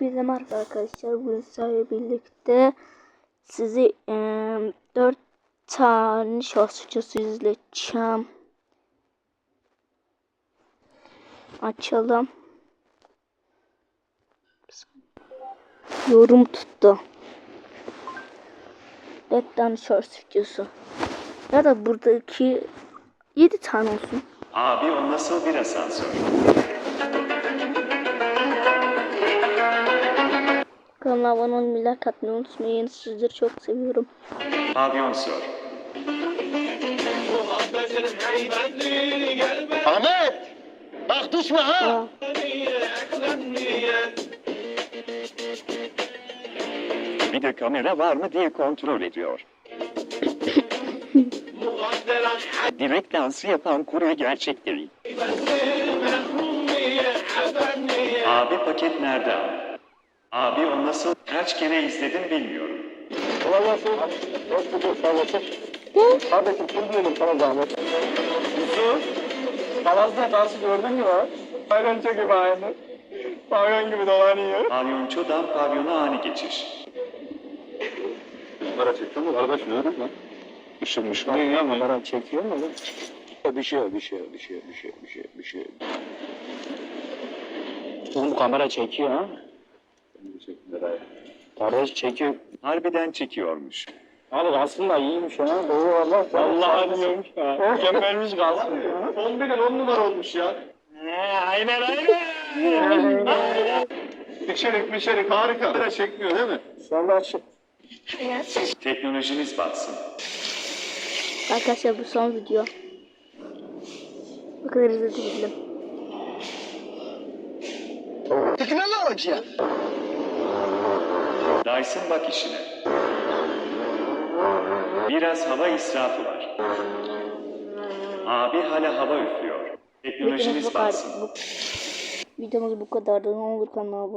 Bize merhaba arkadaşlar. Bugün sizlerle birlikte sizi eee 4 tane videosu izleteceğim. Açalım. Yorum tuttu. 4 tane videosu. Ya da buradaki 7 tane olsun. Abi o nasıl bir asansör? Kanalıma abone olmayı, like atmayı unutmayın. Sizleri çok seviyorum. Pavyonsör. Ahmet! Bak düşme ha! Aa, Bir de kamera var mı diye kontrol ediyor. Direkt dansı yapan kurye gerçekleri. Abi paket nerede abi? O nasıl kaç kere izledim bilmiyorum. Kolay gelsin. Hoş bulduk, sağ olasın. Kardeşim kim diyelim sana zahmet? Yusuf. Palaz'da dansı gördün mü lan? Çok gibi aynı. Pavyon gibi dolanıyor. Pavyonçodan pavyona ani geçiş. Kamera çekiyor mu? Kardeş ne öyle lan? Işınmış mı? Ne ya kamera çekiyor mu lan? Bir şey, bir şey, bir şey, bir şey, bir şey, bir şey. Oğlum kamera çekiyor ha? Kardeş çekiyor. Harbiden çekiyormuş. Abi aslında iyiymiş ha. Doğru valla. Vallahi iyiymiş ha. Mükemmelmiş kalsın ya. 11'in 10 numara olmuş ya. aynen aynen. Pişerik pişerik harika. Kamera çekmiyor değil mi? Sonra açık. Teknolojiniz batsın. Arkadaşlar bu son video. Bu kadar izledim. Teknoloji. Dyson bak işine. Biraz hava israfı var. Abi hala hava üflüyor. Kadar. batsın. Videomuz bu kadardı. Ne olur kanalıma abone